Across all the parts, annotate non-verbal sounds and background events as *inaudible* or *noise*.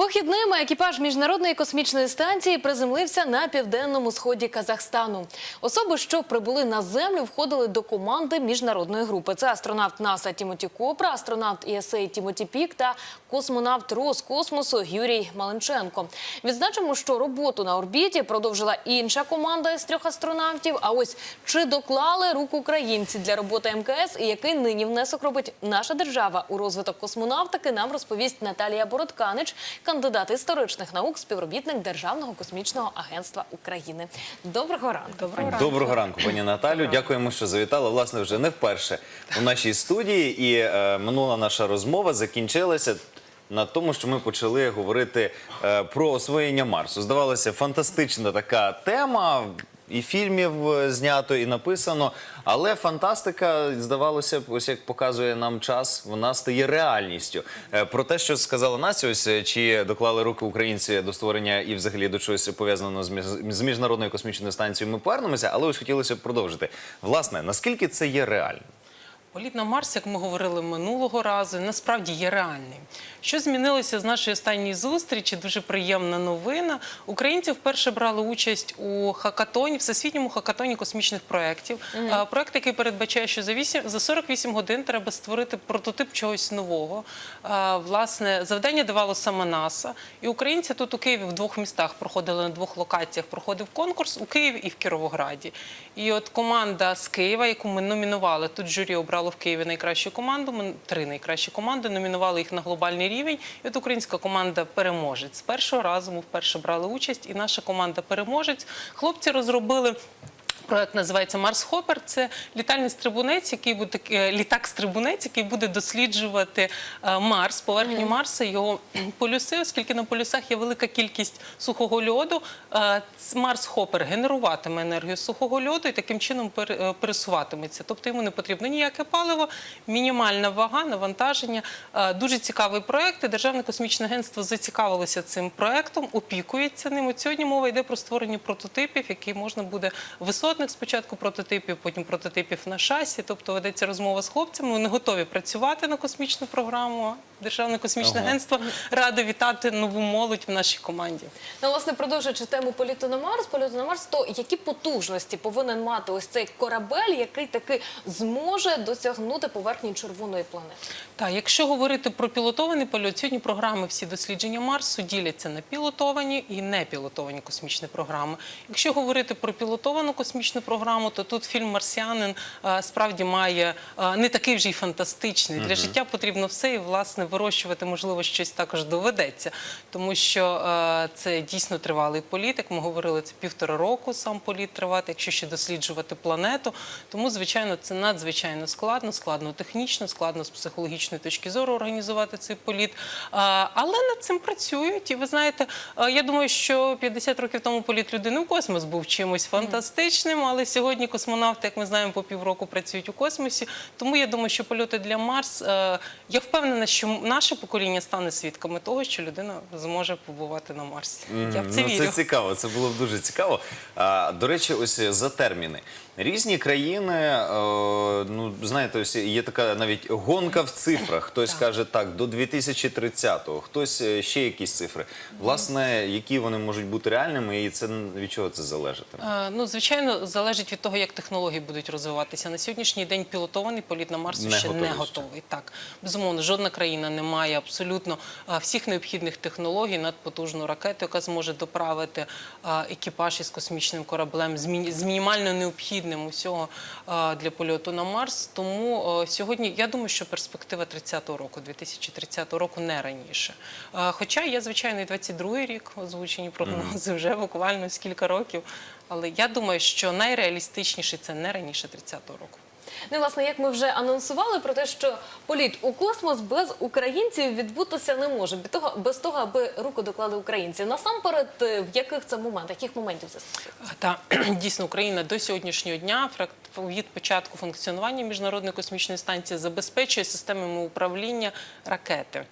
Вихідними екіпаж міжнародної космічної станції приземлився на південному сході Казахстану. Особи, що прибули на землю, входили до команди міжнародної групи. Це астронавт НАСА Тімоті Копра, астронавт ІСА Тімоті Пік та космонавт Роскосмосу Юрій Маленченко. Відзначимо, що роботу на орбіті продовжила інша команда із трьох астронавтів. А ось чи доклали руку українці для роботи МКС і який нині внесок робить наша держава у розвиток космонавтики, нам розповість Наталія Бородканич, кандидат історичних наук, співробітник Державного космічного агентства України. Доброго ранку. Доброго Доброго ранку, пані Наталю. Дякуємо, що завітали. Власне, вже не вперше у нашій студії. І е, минула наша розмова закінчилася на тому, що ми почали говорити е, про освоєння Марсу. Здавалося, фантастична така тема. І фільмів е, знято, і написано, але фантастика, здавалося б, ось як показує нам час, вона стає реальністю. Е, Про те, що сказала Настя, ось е, чи доклали руки українці до створення і взагалі до чогось пов'язаного з між- з міжнародною космічною станцією, ми повернемося, але ось хотілося б продовжити. Власне, наскільки це є реально? Політ на Марс, як ми говорили минулого разу, насправді є реальним. Що змінилося з нашої останньої зустрічі? Дуже приємна новина. Українці вперше брали участь у хакатоні, всесвітньому хакатоні космічних проєктів. А, Проєкт, який передбачає, що за 8, за 48 годин треба створити прототип чогось нового. Власне, завдання давало саме НАСА. І українці тут у Києві в двох містах проходили на двох локаціях. Проходив конкурс у Києві і в Кіровограді. І от команда з Києва, яку ми номінували, тут журі обрало в Києві найкращу команду. Ми три найкращі команди номінували їх на глобальний рівень. І от українська команда переможець. З першого разу ми вперше брали участь, і наша команда переможець. Хлопці розробили. Проект називається Марс Хопер. Це літальний стрибунець, який буде е, літак стрибунець, який буде досліджувати е, Марс, поверхню Марса, його полюси, оскільки на полюсах є велика кількість сухого льоду. е, Марс Хопер генеруватиме енергію сухого льоду і таким чином пересуватиметься. Тобто йому не потрібно ніяке паливо, мінімальна вага, навантаження. Дуже цікавий проект. і Державне космічне агентство зацікавилося цим проектом, опікується ним. От сьогодні мова йде про створення прототипів, які можна буде висотних спочатку прототипів, потім прототипів на шасі. Тобто ведеться розмова з хлопцями. Вони готові працювати на космічну програму. Державне космічне Ага. агентство радо вітати нову молодь в нашій команді. Ну, власне, продовжуючи тему політу на Марс, польоту на Марс, то які потужності повинен мати ось цей корабель, який таки зможе досягнути поверхні червоної планети? Так, якщо говорити про пілотований польот, сьогодні програми всі дослідження Марсу діляться на пілотовані і непілотовані космічні програми. Якщо говорити про пілотовану космічну програму, то тут фільм Марсіанин е, справді має е, не такий вже й фантастичний. Для життя потрібно все, і власне вирощувати можливо щось також доведеться, тому що е, це дійсно тривалий політ. Як ми говорили, це півтора року сам політ тривати, якщо ще досліджувати планету. Тому, звичайно, це надзвичайно складно, складно технічно, складно з психологічної точки зору організувати цей політ. Але над цим працюють. І ви знаєте, я думаю, що 50 років тому політ людини в космос був чимось фантастичним, але сьогодні космонавти, як ми знаємо, по півроку працюють у космосі. Тому я думаю, що польоти для Марс. е, Я впевнена, що наше покоління стане свідками того, що людина зможе побувати на Марсі. Я в це ну, вірю. Це цікаво, це було б дуже цікаво. А, до речі, ось за терміни. Різні країни, е, ну знаєте, ось є така навіть гонка в цифрах. Хтось каже так, до 2030-го, хтось е, ще якісь цифри. Власне, які вони можуть бути реальними, і це від чого це залежатиме? Е, Ну, звичайно, залежить від того, як технології будуть розвиватися. На сьогоднішній день пілотований політ на Марс Не ще не готовий. Так, безумовно, жодна країна не має абсолютно всіх необхідних технологій, надпотужну ракету, яка зможе доправити екіпаж із космічним кораблем з, мінімально необхідним усього для польоту на Марс. Тому сьогодні я думаю, що перспектива 30-го року, 2030 року не раніше. Хоча є, звичайно, і 22-й рік озвучені прогнози вже буквально з кілька років. Але я думаю, що найреалістичніше це не раніше 30-го року. Ну, власне, як ми вже анонсували про те, що політ у космос без українців відбутися не може, без того, без того, аби руку доклали українці. Насамперед, е, в яких це моментах, яких моментів це стосується? Та дійсно Україна до сьогоднішнього дня від початку функціонування міжнародної космічної станції забезпечує системами управління ракети.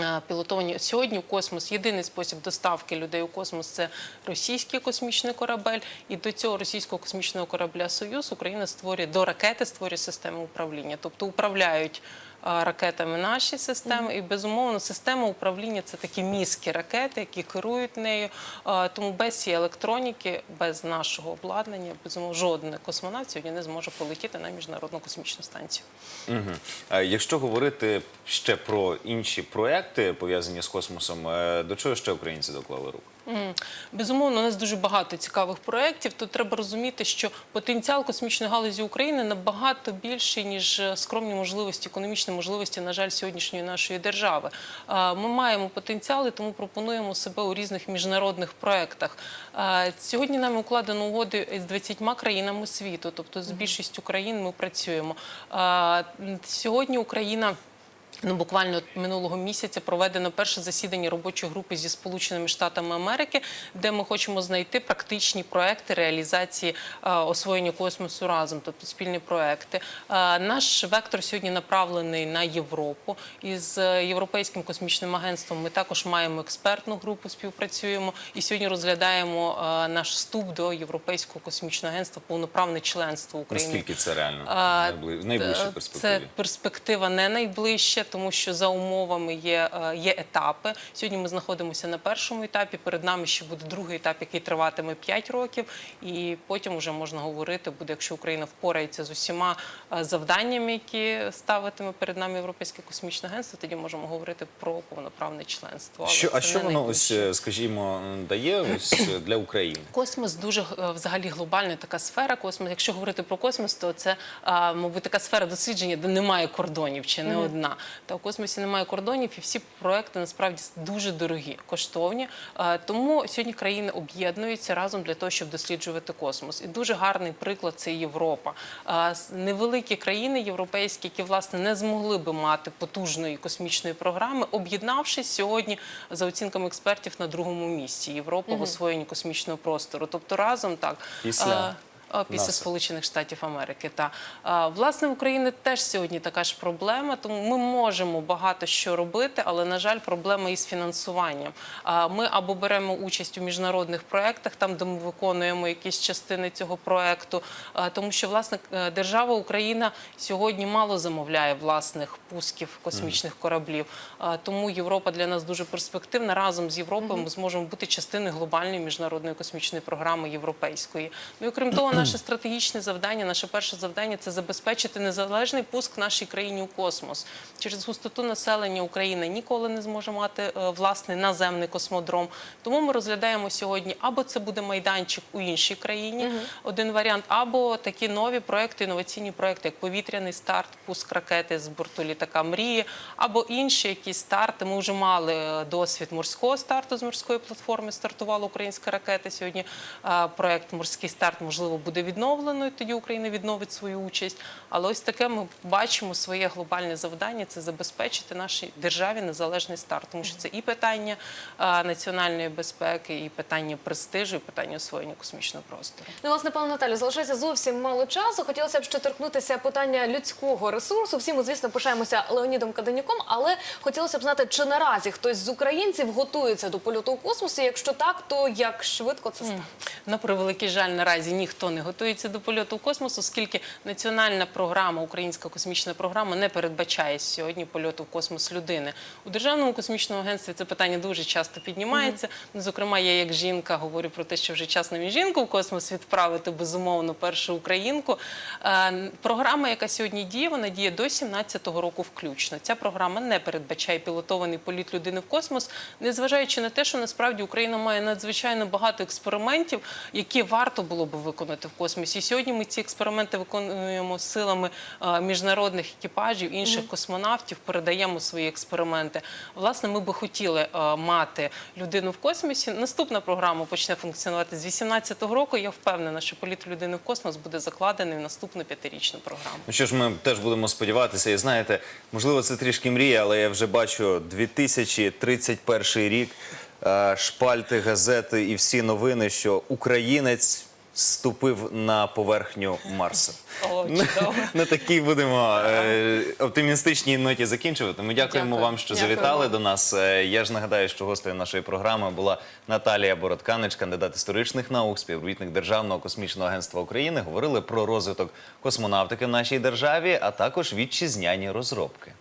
Е, Пілотовані сьогодні в космос єдиний спосіб доставки людей у космос це російський космічний корабель. І до цього російського космічного корабля Союз Україна створює до ракети, створює систему управління, тобто управляють ракетами наші системи. І безумовно, система управління це такі мізки ракети, які керують нею. Тому без цієї електроніки, без нашого обладнання, безумовно, жоден космонавт сьогодні не зможе полетіти на міжнародну космічну станцію. А Якщо говорити ще про інші проекти пов'язані з космосом, е, до чого ще українці доклали руку? Безумовно, у нас дуже багато цікавих проєктів. Тут треба розуміти, що потенціал космічної галузі України набагато більший, ніж е, скромні можливості, економічні можливості, на жаль, сьогоднішньої нашої держави. Ми маємо потенціал і тому пропонуємо себе у різних міжнародних проєктах. Сьогодні нами укладено угоди з 20 країнами світу, тобто з більшістю країн ми працюємо. Сьогодні Україна. Ну, буквально минулого місяця проведено перше засідання робочої групи зі Сполученими Штатами Америки, де ми хочемо знайти практичні проекти реалізації е, освоєння космосу разом, тобто спільні проекти. Е, наш вектор сьогодні направлений на Європу. Із Європейським космічним агентством ми також маємо експертну групу, співпрацюємо і сьогодні розглядаємо е, наш вступ до Європейського космічного агентства, повноправне членство України. Наскільки це реально в найближчій перспективі? Це перспектива не найближча, тому що за умовами є, е, є етапи. Сьогодні ми знаходимося на першому етапі. Перед нами ще буде другий етап, який триватиме 5 років. І потім вже можна говорити, буде, якщо Україна впорається з усіма е, завданнями, які ставитиме перед нами Європейське космічне агентство, тоді можемо говорити про повноправне членство. Що, а що воно ось, е, скажімо, дає ось для України? Космос дуже взагалі глобальна така сфера. Космос, якщо говорити про космос, то це, мабуть, така сфера дослідження, де немає кордонів чи не одна. Та в космосі немає кордонів, і всі проекти насправді дуже дорогі, коштовні. Тому сьогодні країни об'єднуються разом для того, щоб досліджувати космос. І дуже гарний приклад це Європа. Невеликі країни європейські, які власне не змогли би мати потужної космічної програми, об'єднавшись сьогодні за оцінками експертів на другому місці Європа в освоєнні космічного простору. Тобто разом так Після а, після НАСА. Сполучених Штатів Америки. Та власне в Україні теж сьогодні така ж проблема, тому ми можемо багато що робити, але на жаль, проблема із фінансуванням. А ми або беремо участь у міжнародних проєктах, там де ми виконуємо якісь частини цього проєкту, тому що власне е, держава Україна сьогодні мало замовляє власних пусків космічних кораблів. Тому Європа для нас дуже перспективна. Разом з Європою ми зможемо бути частиною глобальної міжнародної космічної програми європейської. Ну і крім того, наше стратегічне завдання, наше перше завдання це забезпечити незалежний пуск нашій країні у космос. Через густоту населення Україна ніколи не зможе мати е, власний наземний космодром. Тому ми розглядаємо сьогодні або це буде майданчик у іншій країні, один варіант, або такі нові проекти, інноваційні проекти, як повітряний старт, пуск ракети з борту літака мрії, або інші якісь старти. Ми вже мали е, досвід морського старту з морської платформи. Стартувала українська ракета. Сьогодні е, проект Морський старт можливо буде відновлено, і тоді Україна відновить свою участь. Але ось таке ми бачимо своє глобальне завдання це забезпечити нашій державі незалежний старт, тому що це і питання національної безпеки, і питання престижу, і питання освоєння космічного простору. Ну, власне, пане Наталю, залишається зовсім мало часу. Хотілося б ще торкнутися питання людського ресурсу. Всі ми, звісно, пишаємося Леонідом Каденюком, але хотілося б знати, чи наразі хтось з українців готується до польоту у космосі. Якщо так, то як швидко це стане? На превеликий жаль, наразі ніхто не готується до польоту в космос, оскільки національна програма, українська космічна програма не передбачає сьогодні польоту в космос людини. У державному космічному агентстві це питання дуже часто піднімається. Зокрема, я як жінка говорю про те, що вже час нам і жінку в космос відправити, безумовно, першу українку. Е, Програма, яка сьогодні діє, вона діє до 17-го року включно. Ця програма не передбачає пілотований політ людини в космос, незважаючи на те, що насправді Україна має надзвичайно багато експериментів, які варто було б виконати в космосі. Сьогодні ми ці експерименти виконуємо силами міжнародних екіпажів, інших космонавтів, передаємо свої експерименти. Власне, ми би хотіли мати людину в космосі. Наступна програма почне функціонувати з 18-го року. Я впевнена, що політ людини в космос буде закладений в наступну п'ятирічну програму. Ну що ж, ми теж будемо сподіватися, і знаєте, можливо, це трішки мрія, але я вже бачу 2031 рік, шпальти, газети і всі новини, що українець ступив на поверхню. О, *laughs* чудово. На такій будемо е, оптимістичній ноті закінчувати. Ми дякуємо Дякую. вам, що Дякую завітали до нас. Е, Я ж нагадаю, що гостею нашої програми була Наталія Бородканич, кандидат історичних наук, співробітник Державного космічного агентства України. Говорили про розвиток космонавтики в нашій державі, а також вітчизняні розробки.